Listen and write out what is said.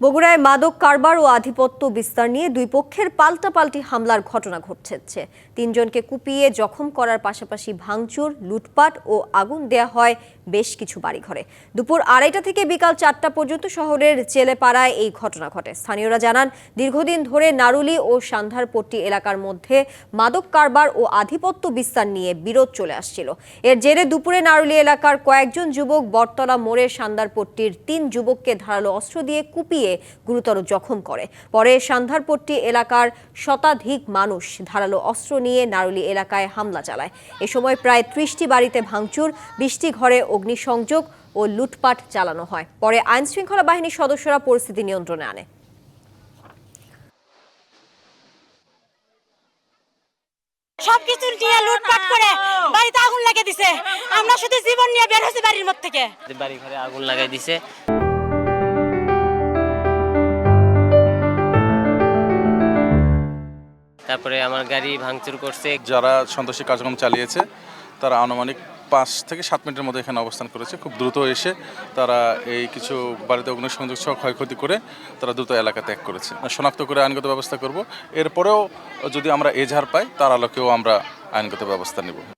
বগুড়ায় মাদক কারবার ও আধিপত্য বিস্তার নিয়ে দুই পক্ষের পাল্টাপাল্টি হামলার ঘটনা ঘটছে। তিনজনকে কুপিয়ে জখম করার পাশাপাশি ভাঙচুর, লুটপাট ও আগুন দেয়া হয় বেশ কিছু বাড়িঘরে। দুপুর আড়াইটা থেকে বিকাল চারটা পর্যন্ত শহরের চেলেপাড়ায় এই ঘটনা ঘটে। স্থানীয়রা জানান, দীর্ঘদিন ধরে নারুলি ও সান্ধারপট্টি এলাকার মধ্যে মাদক কারবার ও আধিপত্য বিস্তার নিয়ে বিরোধ চলে আসছিল। এর জেরে দুপুরে নারুলি এলাকার কয়েকজন যুবক বটতলা মোড়ে সান্দারপট্টির তিন যুবককে ধারালো অস্ত্র দিয়ে কুপিয়ে গুরুতর জখম করে। পরে সান্ধারপট্টি এলাকার শতাধিক মানুষ ধারালো অস্ত্র নিয়ে নারুলি এলাকায় হামলা চালায়। এ সময় প্রায় ত্রিশটি বাড়িতে ভাঙচুর বিশটি ঘরে অগ্নিসংযোগ ও লুটপাট চালানো হয়। পরে আইন শৃঙ্খলা বাহিনীর সদস্যরা পরিস্থিতি নিয়ন্ত্রণে আনে। সবকিছু নিয়ে লুটপাট করে বাড়িতে আগুন লাগিয়ে দিছে। আমরা শুধু জীবন নিয়ে বের হয়েছি বাড়ির মধ্যে থেকে। বাড়ি ঘরে আগুন লাগাই দিছে। তারপরে আমার গাড়ি ভাঙচুর করছে। যারা সন্ত্রাসী কার্যক্রম চালিয়েছে, তারা আনুমানিক পাঁচ থেকে সাত মিনিটের মধ্যে এখানে অবস্থান করেছে। খুব দ্রুত এসে তারা এই কিছু বাড়িতে অগ্নিসংযোগ সহ ক্ষয়ক্ষতি করে তারা দ্রুত এলাকা ত্যাগ করেছে। শনাক্ত করে আইনগত ব্যবস্থা করব। এরপরেও যদি আমরা এজাহার পাই, তার আলোকেও আমরা আইনগত ব্যবস্থা নেব।